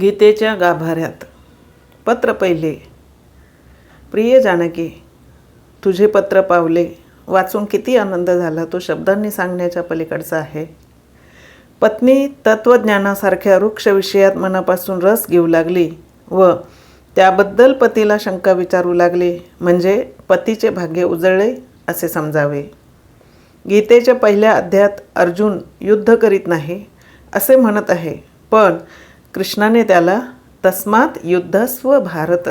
गीतेच्या गाभाऱ्यात. पत्र पहिले. प्रिय जानकी तुझे पत्र पावले. वाचून किती आनंद झाला. तो शब्दांनी सांगण्याच्या पलीकडचा आहे. पत्नी तत्त्वज्ञानासारख्या वृक्ष विषयात मनापासून रस घेऊ लागली व त्याबद्दल पतीला शंका विचारू लागली. म्हणजे पतीचे भाग्य उजळले असे समजावे. गीतेच्या पहिल्या अध्यात अर्जुन युद्ध करीत नाही असे म्हणत आहे. पण कृष्णाने त्याला तस्मात युद्धस्व भारत.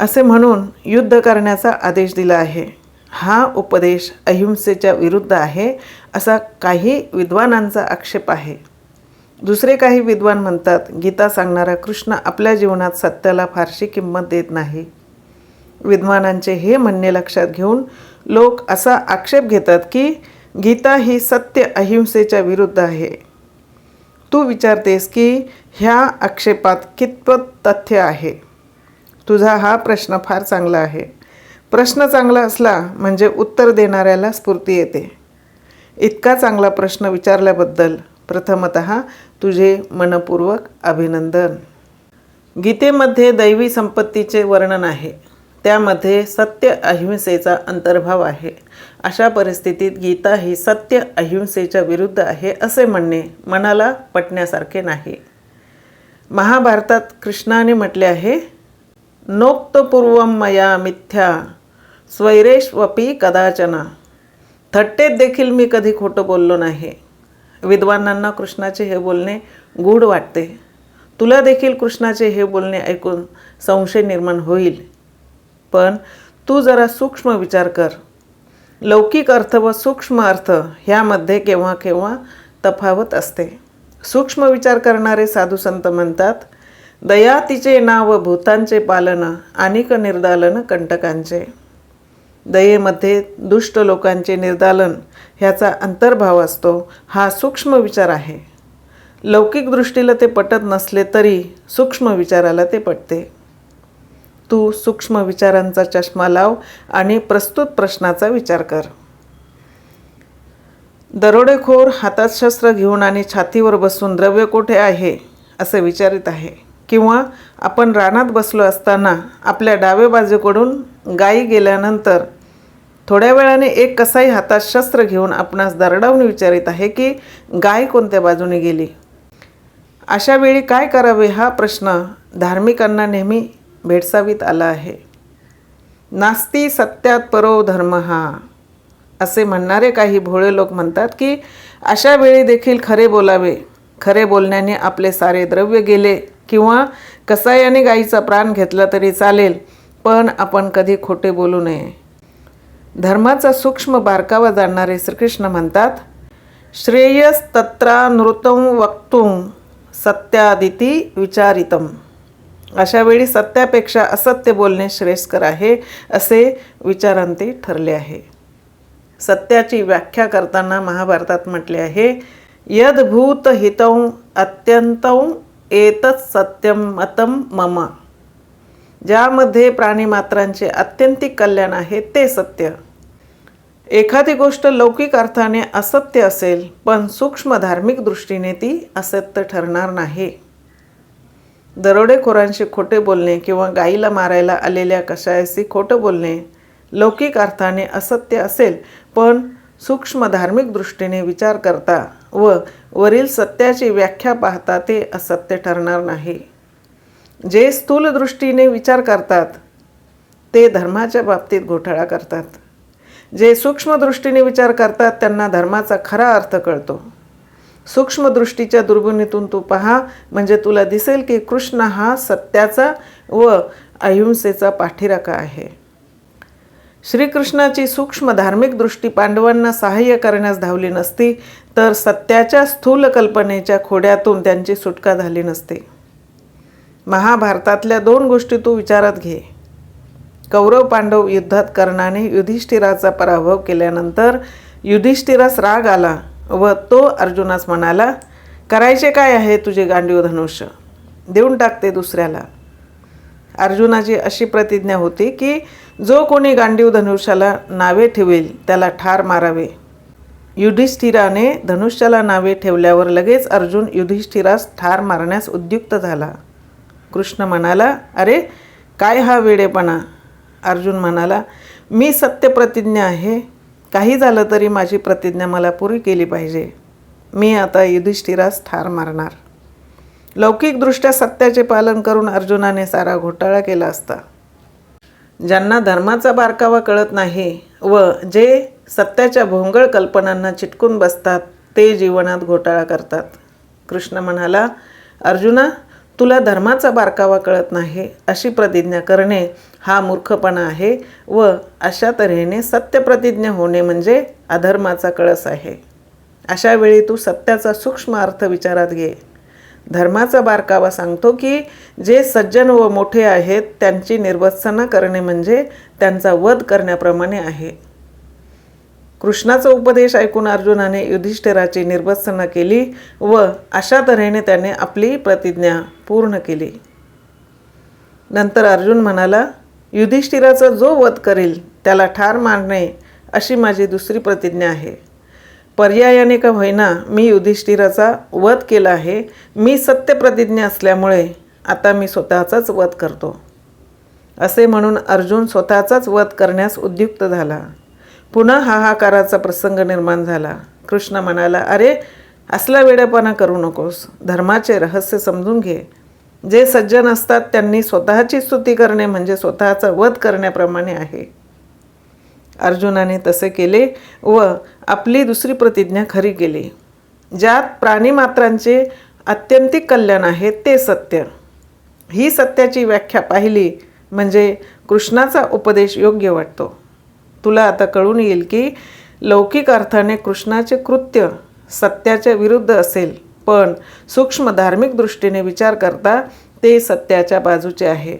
असे म्हणून युद्ध करण्याचा आदेश दिला आहे. हा उपदेश अहिंसेच्या विरुद्ध आहे असा काही विद्वानांचा आक्षेप आहे. दुसरे काही विद्वान म्हणतात गीता सांगणारा कृष्ण आपल्या जीवनात सत्याला फारशी किंमत देत नाही. विद्वानांचे हे म्हणणे लक्षात घेऊन लोक असा आक्षेप घेतात की गीता ही सत्य अहिंसेच्या विरुद्ध आहे. तू विचारतेस की ह्या आक्षेपात कितपत तथ्य आहे? तुझा हा प्रश्न फार चांगला आहे. प्रश्न चांगला असला म्हणजे उत्तर देणाऱ्याला स्फूर्ती येते. इतका चांगला प्रश्न विचारल्याबद्दल प्रथमत तुझे मनपूर्वक अभिनंदन. गीतेमध्ये दैवी संपत्तीचे वर्णन आहे. त्यामध्ये सत्य अहिंसेचा अंतर्भाव आहे. अशा परिस्थितीत गीता ही सत्य अहिंसेच्या विरुद्ध आहे असे म्हणणे मनाला पटण्यासारखे नाही. महाभारतात कृष्णाने म्हटले आहे नोक्तपूर्व मया मिथ्या स्वैरेश्वपी कदाचना. थट्टेत देखील मी कधी खोटं बोललो नाही. विद्वानांना कृष्णाचे हे बोलणे गूढ वाटते. तुला देखील कृष्णाचे हे बोलणे ऐकून संशय निर्माण होईल. पण तू जरा सूक्ष्म विचार कर. लौकिक अर्थ व सूक्ष्म अर्थ ह्यामध्ये केव्हा केव्हा तफावत असते. सूक्ष्म विचार करणारे साधू संत म्हणतात दया तिचे नाव भूतांचे पालन अनिक निर्दालन कंटकांचे. दयेमध्ये दुष्ट लोकांचे निर्दालन ह्याचा अंतर्भाव असतो हा सूक्ष्म विचार आहे. लौकिक दृष्टीला ते पटत नसले तरी सूक्ष्म विचाराला ते पटते. तू सूक्ष्म विचारांचा चष्मा लाव आणि प्रस्तुत प्रश्नाचा विचार कर. दरोडेखोर हातात शस्त्र घेऊन आणि छातीवर बसून द्रव्य कोठे आहे? असे विचारित आहे. किंवा आपण रानात बसलो असताना आपल्या डाव्या बाजूकडून गायी गेल्यानंतर थोड्या वेळाने एक कसाई हातात शस्त्र घेऊन आपणास दरडावून विचारित आहे की गाय कोणत्या बाजूने गेली? अशा वेळी काय करावे हा प्रश्न धार्मिकांना नेहमी भेडसावीत आला आहे. नास्ती सत्यात परो धर्म हा असे म्हणणारे काही भोळे लोक म्हणतात की अशा वेळी देखील खरे बोलावे. खरे बोलण्याने आपले सारे द्रव्य गेले किंवा कसायाने गाईचा प्राण घेतला तरी चालेल पण आपण कधी खोटे बोलू नये. धर्माचा सूक्ष्म बारकावा जाणणारे श्रीकृष्ण म्हणतात श्रेयस तत्रा नृतम वक्तुम सत्यादिती विचारितम. अशा वेळी सत्यापेक्षा असत्य बोलणे श्रेयस्कर आहे असे विचारांती ठरले आहे. सत्याची व्याख्या करताना महाभारतात म्हटले आहे यदभूत हितौ अत्यंत एतच सत्यम मतम मम. ज्यामध्ये प्राणीमात्रांचे अत्यंतिक कल्याण आहे ते सत्य. एखादी गोष्ट लौकिक अर्थाने असत्य असेल पण सूक्ष्म धार्मिक दृष्टीने ती असत्य ठरणार नाही. दरोडेखोरांशी खोटे बोलणे किंवा गाईला मारायला आलेल्या कशायाशी खोटं बोलणे लौकिक अर्थाने असत्य असेल पण सूक्ष्म धार्मिक दृष्टीने विचार करता व वरील सत्याची व्याख्या पाहता ते असत्य ठरणार नाही. जे स्थूल दृष्टीने विचार करतात ते धर्माच्या बाबतीत घोटाळा करतात. जे सूक्ष्म दृष्टीने विचार करतात त्यांना धर्माचा खरा अर्थ कळतो. सूक्ष्मदृष्टीच्या दुर्बिणीतून तू पहा. म्हणजे तुला दिसेल की कृष्ण हा सत्याचा व अहिंसेचा पाठीराखा आहे. श्रीकृष्णाची सूक्ष्म धार्मिक दृष्टी पांडवांना सहाय्य करण्यास धावली नसती तर सत्याच्या स्थूल कल्पनेच्या खोड्यातून त्यांची सुटका झाली नसते. महाभारतातल्या दोन गोष्टी तू विचारात घे. कौरव पांडव युद्धात कर्णाने युधिष्ठिराचा पराभव केल्यानंतर युधिष्ठिरास राग आला. व तो अर्जुनास म्हणाला करायचे काय आहे तुझे गांडीव धनुष्य? देऊन टाकते दुसऱ्याला. अर्जुनाची अशी प्रतिज्ञा होती की जो कोणी गांडीव धनुष्याला नावे ठेवेल त्याला ठार मारावे. युधिष्ठिराने धनुष्याला नावे ठेवल्यावर लगेच अर्जुन युधिष्ठिरास ठार मारण्यास उद्युक्त झाला. कृष्ण म्हणाला अरे काय हा वेडेपणा? अर्जुन म्हणाला मी सत्यप्रतिज्ञा आहे. काही झालं तरी माझी प्रतिज्ञा मला पुरी केली पाहिजे. मी आता युधिष्ठिरास ठार मारणार. लौकिकदृष्ट्या सत्याचे पालन करून अर्जुनाने सारा घोटाळा केला असता. ज्यांना धर्माचा बारकावा कळत नाही व जे सत्याच्या भोंगळ कल्पनांना चिटकून बसतात ते जीवनात घोटाळा करतात. कृष्ण म्हणाला अर्जुना तुला धर्माचा बारकावा कळत नाही अशी प्रतिज्ञा करणे हा मूर्खपणा आहे व अशा तऱ्हेने सत्यप्रतिज्ञा होणे म्हणजे अधर्माचा कळस आहे. अशा वेळी तू सत्याचा सूक्ष्म अर्थ विचारात घे. धर्माचा बारकावा सांगतो की जे सज्जन व मोठे आहेत त्यांची निर्वत्सना करणे म्हणजे त्यांचा वध करण्याप्रमाणे आहे. कृष्णाचा उपदेश ऐकून अर्जुनाने युधिष्ठिराची निर्वत्सना केली व अशा तऱ्हेने त्याने आपली प्रतिज्ञा पूर्ण केली. नंतर अर्जुन म्हणाला युधिष्ठिराचा जो वध करेल त्याला ठार मारणे अशी माझी दुसरी प्रतिज्ञा आहे. पर्यायाने का होईना मी युधिष्ठिराचा वध केला आहे मी सत्यप्रतिज्ञा असल्यामुळे आता मी स्वतःचाच वध करतो. असे म्हणून अर्जुन स्वतःचाच वध करण्यास उद्युक्त झाला. पुन्हा हाहाकाराचा प्रसंग निर्माण झाला. कृष्ण म्हणाला अरे असला वेडेपणा करू नकोस. धर्माचे रहस्य समजून घे. जे सज्जन असतात त्यांनी स्वतःची स्तुती करणे म्हणजे स्वतःचा वध करण्याप्रमाणे आहे. अर्जुनाने तसे केले व आपली दुसरी प्रतिज्ञा खरी केली. ज्यात प्राणीमात्रांचे अत्यंतिक कल्याण आहे ते सत्य. ही सत्याची व्याख्या पाहिली म्हणजे कृष्णाचा उपदेश योग्य वाटतो. तुला आता कळून येईल की लौकिक अर्थाने कृष्णाचे कृत्य सत्याच्या विरुद्ध असेल पण सूक्ष्म धार्मिक दृष्टीने विचार करता ते सत्याच्या बाजूचे आहे.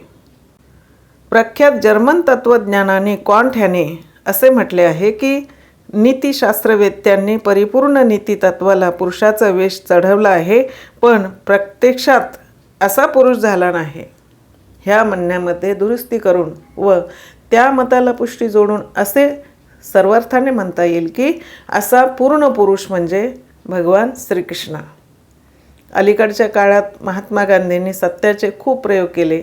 प्रख्यात जर्मन तत्त्वज्ञानाने कॉन्ट ह्याने असे म्हटले आहे की नीतिशास्त्रवेत्यांनी परिपूर्ण नीतितत्वाला पुरुषाचा वेश चढवला आहे पण प्रत्यक्षात असा पुरुष झाला नाही. ह्या म्हणण्यामध्ये दुरुस्ती करून व त्या मताला पुष्टी जोडून असे सर्वार्थाने म्हणता येईल की असा पूर्ण पुरुष म्हणजे भगवान श्रीकृष्ण. अलीकडच्या काळात महात्मा गांधींनी सत्याचे खूप प्रयोग केले.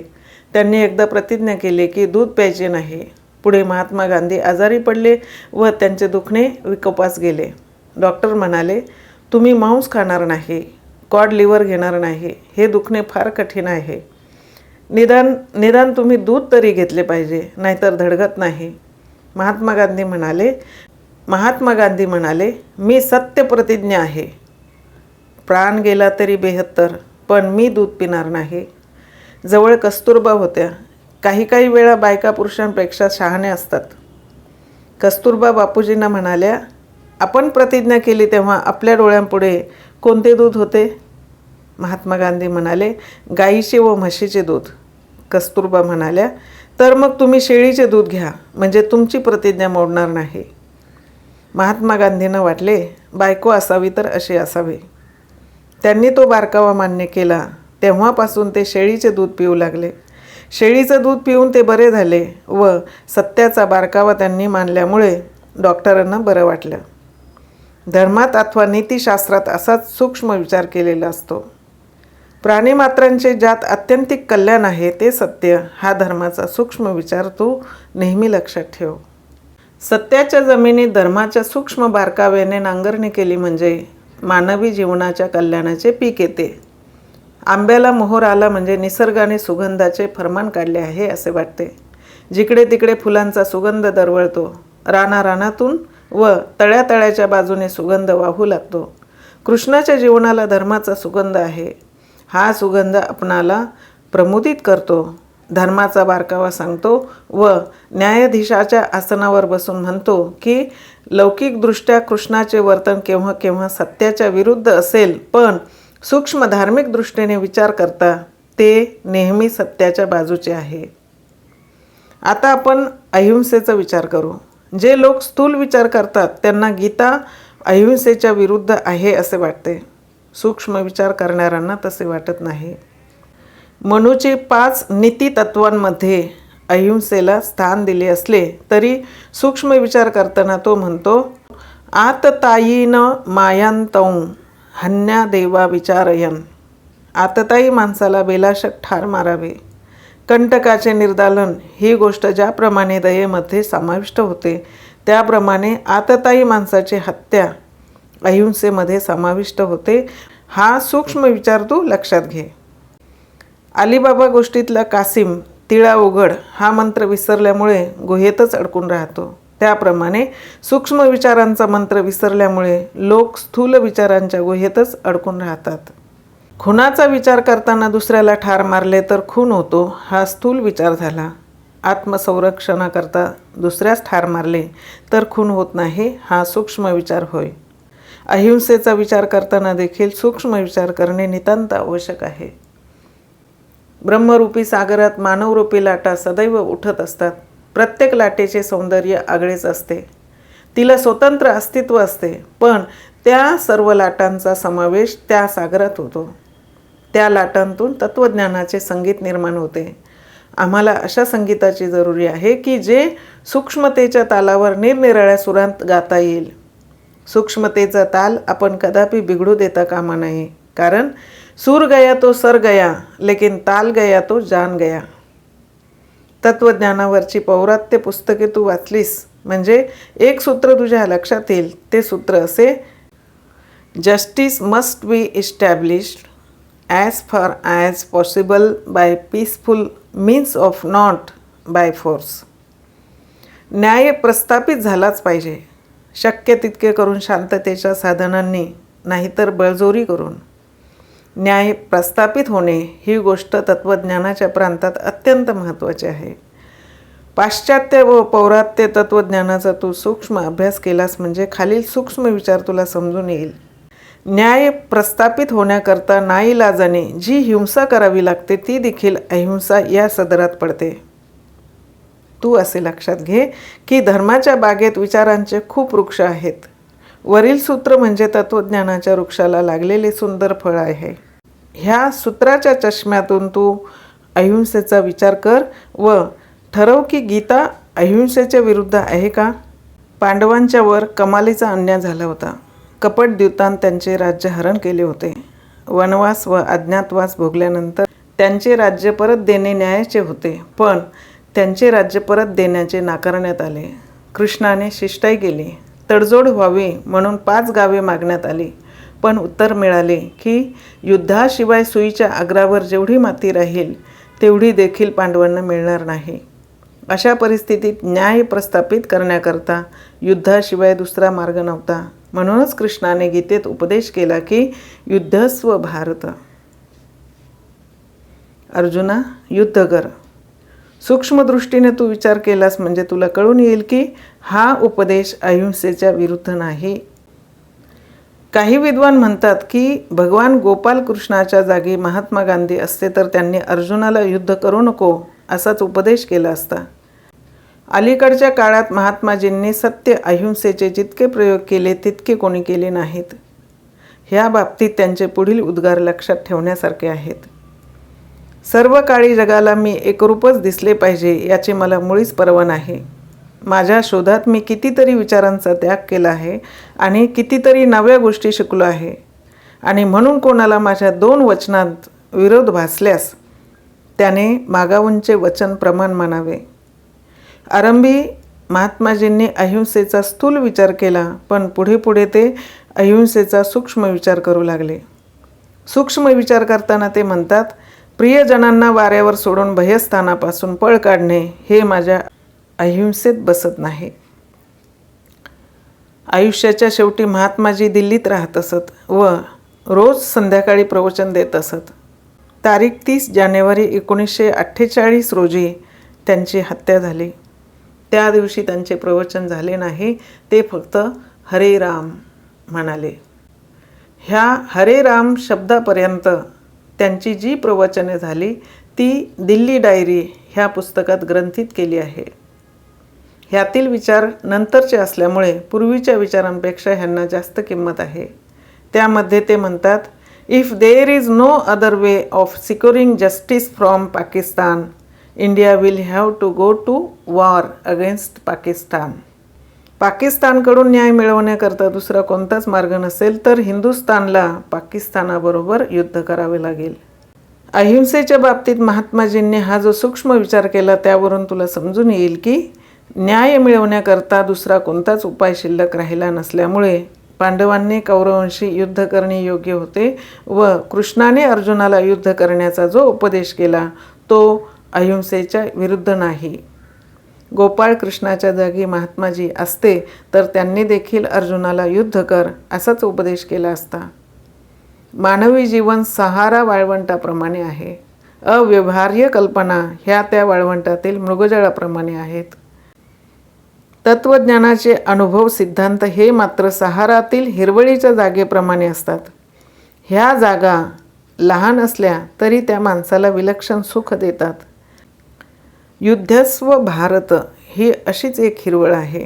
त्यांनी एकदा प्रतिज्ञा केली की दूध प्यायचे नाही. पुढे महात्मा गांधी आजारी पडले व त्यांचे दुखणे विकोपास गेले. डॉक्टर म्हणाले तुम्ही मांस खाणार नाही कॉड लिव्हर घेणार नाही. हे दुखणे फार कठीण आहे. निदान निदान तुम्ही दूध तरी घेतले पाहिजे नाहीतर धडगत नाही. महात्मा गांधी म्हणाले महात्मा गांधी म्हणाले मी सत्य प्रतिज्ञा आहे. प्राण गेला तरी बेहत्तर पण मी दूध पिणार नाही. जवळ कस्तुरबा होत्या. काही काही वेळा बायका पुरुषांपेक्षा शहाणे असतात. कस्तुरबा बापूजींना म्हणाल्या आपण प्रतिज्ञा केली तेव्हा आपल्या डोळ्यांपुढे कोणते दूध होते? महात्मा गांधी म्हणाले गाईचे व म्हशीचे दूध. कस्तुरबा म्हणाल्या तर मग तुम्ही शेळीचे दूध घ्या म्हणजे तुमची प्रतिज्ञा मोडणार नाही. महात्मा गांधींना वाटले बायको असावी तर अशी असावी. त्यांनी तो बारकावा मान्य केला. तेव्हापासून ते शेळीचे दूध पिऊ लागले. शेळीचं दूध पिऊन ते बरे झाले व सत्याचा बारकावा त्यांनी मानल्यामुळे डॉक्टरांना बरं वाटलं. धर्मात अथवा नीतिशास्त्रात असाच सूक्ष्म विचार केलेला असतो. प्राणीमात्रांचे ज्यात अत्यंतिक कल्याण आहे ते सत्य. हा धर्माचा सूक्ष्म विचार तू नेहमी लक्षात ठेव. सत्याच्या जमिनीत धर्माच्या सूक्ष्म बारकाव्याने नांगरणी केली म्हणजे मानवी जीवनाच्या कल्याणाचे पीक येते. आंब्याला मोहर आला म्हणजे निसर्गाने सुगंधाचे फरमान काढले आहे असे वाटते. जिकडे तिकडे फुलांचा सुगंध दरवळतो राना रानातून व तळ्यातळ्याच्या बाजूने सुगंध वाहू लागतो. कृष्णाच्या जीवनाला धर्माचा सुगंध आहे. हा सुगंध आपणाला प्रमुदित करतो. धर्माचा बारकावा सांगतो व न्यायाधीशाच्या आसनावर बसून म्हणतो की लौकिकदृष्ट्या कृष्णाचे वर्तन केव्हा केव्हा सत्याच्या विरुद्ध असेल पण सूक्ष्म धार्मिक दृष्टीने विचार करता ते नेहमी सत्याच्या बाजूचे आहे. आता आपण अहिंसेचा विचार करू. जे लोक स्थूल विचार करतात त्यांना गीता अहिंसेच्या विरुद्ध आहे असे वाटते. सूक्ष्म विचार करणाऱ्यांना तसे वाटत नाही. मनूचे पाच नीतितत्वांमध्ये अहिंसेला स्थान दिले असले तरी सूक्ष्म विचार करताना तो म्हणतो आतताईन मायांतौ हन्या देवा विचारयन. आतताई माणसाला बेलाशक ठार मारावे. कंटकाचे निर्दालन ही गोष्ट ज्याप्रमाणे दयेमध्ये समाविष्ट होते त्याप्रमाणे आतताई माणसाची हत्या अहिंसेमध्ये समाविष्ट होते. हा सूक्ष्म विचार तू लक्षात घे. अलिबाबा गोष्टीतला कासिम तिळा उघड हा मंत्र विसरल्यामुळे गुहेतच अडकून राहतो. त्याप्रमाणे सूक्ष्म विचारांचा मंत्र विसरल्यामुळे लोक स्थूल विचारांच्या गुहेतच अडकून राहतात. खुनाचा विचार करताना दुसऱ्याला ठार मारले तर खून होतो हा स्थूल विचार झाला. आत्मसंरक्षणाकरता दुसऱ्यास ठार मारले तर खून होत नाही हा सूक्ष्म विचार होय. अहिंसेचा विचार करताना देखील सूक्ष्म विचार करणे नितांत आवश्यक आहे. ब्रह्मरूपी सागरात मानवरूपी लाटा सदैव उठत असतात. प्रत्येक लाटेचे सौंदर्य आगळेच असते. तिला स्वतंत्र अस्तित्व असते पण त्या सर्व लाटांचा समावेश त्या सागरात होतो. त्या लाटांतून तत्त्वज्ञानाचे संगीत निर्माण होते. आम्हाला अशा संगीताची जरुरी आहे की जे सूक्ष्मतेच्या तालावर निरनिराळ्या सुरांत गाता येईल. सूक्ष्मतेचा ताल आपण कदापि बिघडू देता कामा नये कारण सूर गया तो सर गया लेकिन ताल गया तो जान गया. तत्त्वज्ञानावरची पौरात्य पुस्तके तू वाचलीस. म्हणजे एक सूत्र तुझ्या लक्षात येईल. ते सूत्र असे justice must be established as far as possible by peaceful means of not by force न्याय प्रस्थापित झालाच पाहिजे. शक्य तितके करून शांततेच्या साधनांनी नाहीतर बळजोरी करून. न्याय प्रस्थापित होणे ही गोष्ट तत्त्वज्ञानाच्या प्रांतात अत्यंत महत्त्वाची आहे. पाश्चात्य व पौरात्य तत्त्वज्ञानाचा तू सूक्ष्म अभ्यास केलास म्हणजे खालील सूक्ष्म विचार तुला समजून येईल. न्याय प्रस्थापित होण्याकरता नाईलाजाने जी हिंसा करावी लागते ती देखील अहिंसा या सदरात पडते. तू असे लक्षात घे की धर्माच्या बागेत विचारांचे खूप वृक्ष आहेत. वरील सूत्र म्हणजे तत्त्वज्ञानाच्या वृक्षाला लागलेले सुंदर फळ आहे. ह्या सूत्राच्या चष्म्यातून तू अहिंसेचा विचार कर व ठरव की गीता अहिंसेच्या विरुद्ध आहे का? पांडवांच्या वर कमालीचा अन्याय झाला होता. कपट द्यूतान त्यांचे राज्य हरण केले होते. वनवास व अज्ञातवास भोगल्यानंतर त्यांचे राज्य परत देणे न्यायाचे होते. पण त्यांचे राज्य परत देण्याचे नाकारण्यात आले. कृष्णाने शिष्टाई केली. तडजोड व्हावी म्हणून पाच गावे मागण्यात आली. पण उत्तर मिळाले की युद्धाशिवाय सुईच्या आग्रावर जेवढी माती राहील तेवढी देखील पांडवांना मिळणार नाही. अशा परिस्थितीत न्याय प्रस्थापित करण्याकरता युद्धाशिवाय दुसरा मार्ग नव्हता. म्हणूनच कृष्णाने गीतेत उपदेश केला की युद्धस्व भारत. अर्जुना युद्ध कर. सूक्ष्मदृष्टीने तू विचार केलास म्हणजे तुला कळून येईल की हा उपदेश अहिंसेच्या विरुद्ध नाही. काही विद्वान म्हणतात की भगवान गोपाल कृष्णाच्या जागी महात्मा गांधी असते तर त्यांनी अर्जुनाला युद्ध करू नको असाच उपदेश केला असता. अलीकडच्या काळात महात्माजींनी सत्य अहिंसेचे जितके प्रयोग केले तितके कोणी केले नाहीत. ह्या बाबतीत त्यांचे पुढील उद्गार लक्षात ठेवण्यासारखे आहेत. सर्व काळी जगाला मी एकरूपच दिसले पाहिजे याची मला मुळीच पर्वा नाही. माझ्या शोधात मी कितीतरी विचारांचा त्याग केला आहे आणि कितीतरी नव्या गोष्टी शिकलो आहे. आणि म्हणून कोणाला माझ्या दोन वचनांत विरोध भासल्यास त्याने मागावूंचे वचन प्रमाण मानावे. आरंभी महात्माजींनी अहिंसेचा स्थूल विचार केला पण पुढे पुढे ते अहिंसेचा सूक्ष्म विचार करू लागले. सूक्ष्म विचार करताना ते म्हणतात प्रियजनांना वाऱ्यावर सोडून भयस्थानापासून पळ काढणे हे माझ्या अहिंसेत बसत नाही. आयुष्याच्या शेवटी महात्माजी दिल्लीत राहत असत व रोज संध्याकाळी प्रवचन देत असत. तारीख तीस जानेवारी एकोणीसशे अठ्ठेचाळीस रोजी त्यांची हत्या झाली. त्या दिवशी त्यांचे प्रवचन झाले नाही ते फक्त हरे राम म्हणाले. ह्या हरे राम शब्दापर्यंत त्यांची जी प्रवचने झाली ती दिल्ली डायरी ह्या पुस्तकात ग्रंथित केली आहे. ह्यातील विचार नंतरचे असल्यामुळे पूर्वीच्या विचारांपेक्षा ह्यांना जास्त किंमत आहे. त्यामध्ये ते म्हणतात if there is no other way of securing justice from Pakistan India will have to go to war against Pakistan पाकिस्तानकडून न्याय मिळवण्याकरता दुसरा कोणताच मार्ग नसेल तर हिंदुस्तानला पाकिस्तानाबरोबर युद्ध करावे लागेल. अहिंसेच्या बाबतीत महात्माजींनी हा जो सूक्ष्म विचार केला त्यावरून तुला समजून येईल की न्याय मिळवण्याकरता दुसरा कोणताच उपाय शिल्लक राहिला नसल्यामुळे पांडवांनी कौरवांशी युद्ध करणे योग्य होते व कृष्णाने अर्जुनाला युद्ध करण्याचा जो उपदेश केला तो अहिंसेच्या विरुद्ध नाही. गोपाळ कृष्णाच्या जागी महात्माजी असते तर त्यांनी देखील अर्जुनाला युद्ध कर असाच उपदेश केला असता. मानवी जीवन सहारा वाळवंटाप्रमाणे आहे. अव्यवहार्य कल्पना ह्या त्या वाळवंटातील मृगजळाप्रमाणे आहेत. तत्त्वज्ञानाचे अनुभव सिद्धांत हे मात्र सहारातील हिरवळीच्या जागेप्रमाणे असतात. ह्या जागा लहान असल्या तरी त्या माणसाला विलक्षण सुख देतात. युद्धस्व भारत ही अशीच एक हिरवळ आहे.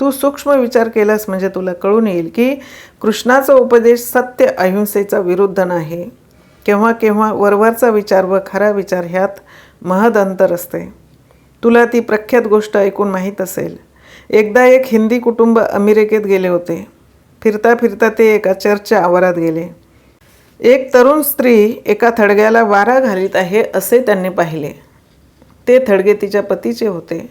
तू सूक्ष्म विचार केलास म्हणजे तुला कळून येईल की कृष्णाचा उपदेश सत्य अहिंसेचा विरुद्ध नाही. केव्हा केव्हा वरवरचा विचार व खरा विचार ह्यात महद अंतर असते. तुला ती प्रख्यात गोष्ट ऐकून माहीत असेल. एकदा एक हिंदी कुटुंब अमेरिकेत गेले होते. फिरता फिरता ते एका चर्चच्या आवारात गेले. एक तरुण स्त्री एका थडग्याला वारा घालीत आहे असे त्यांनी पाहिले. ते थडगे तिच्या पतीचे होते.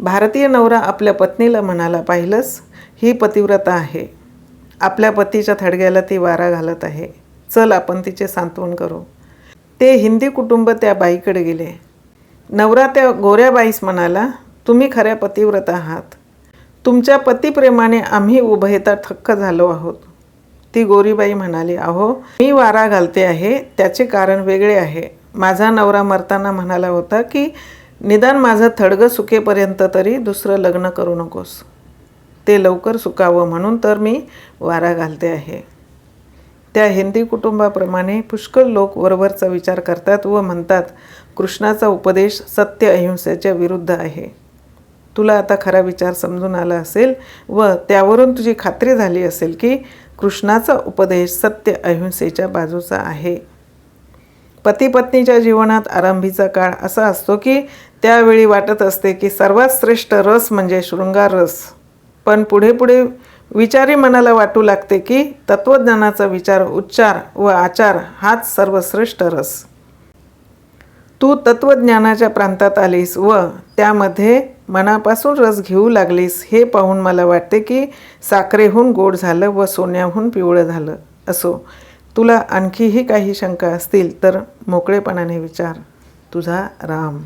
भारतीय नवरा आपल्या पत्नीला म्हणाला पाहिलंस? ही पतिव्रता आहे. आपल्या पतीच्या थडग्याला ती वारा घालत आहे. चल आपण तिचे सांत्वन करू. ते हिंदी कुटुंब त्या बाईकडे गेले. नवरा त्या गोऱ्या बाईस म्हणाला तुम्ही खऱ्या पतिव्रत आहात. तुमच्या पतिप्रेमाने आम्ही उभयता थक्क झालो आहोत. ती गोरीबाई म्हणाली अहो मी वारा घालते आहे त्याचे कारण वेगळे आहे. माझा नवरा मरताना म्हणाला होता की निदान माझं थडगं सुकेपर्यंत तरी दुसरं लग्न करू नकोस. ते लवकर सुकावं म्हणून तर मी वारा घालते आहे. त्या हिंदी कुटुंबाप्रमाणे पुष्कळ लोक वरवरचा विचार करतात व म्हणतात कृष्णाचा उपदेश सत्य अहिंसेच्या विरुद्ध आहे. तुला आता खरा विचार समजून आला असेल व त्यावरून तुझी खात्री झाली असेल की कृष्णाचा उपदेश सत्य अहिंसेच्या बाजूचा आहे. पती पत्नीच्या जीवनात आरंभीचा काळ असा असतो की त्यावेळी वाटत असते की सर्वात श्रेष्ठ रस म्हणजे शृंगार रस. पण पुढे पुढे विचारी मनाला वाटू लागते की तत्त्वज्ञानाचा विचार उच्चार व आचार हाच सर्वश्रेष्ठ रस. तू तत्त्वज्ञानाच्या प्रांतात आलीस व त्यामध्ये मनापासून रस घेऊ लागलीस हे पाहून मला वाटते की साखरेहून गोड झालं व सोन्याहून पिवळं झालं असो. तुला आणखीही काही शंका असतील तर मोकळेपणाने विचार. तुझा राम.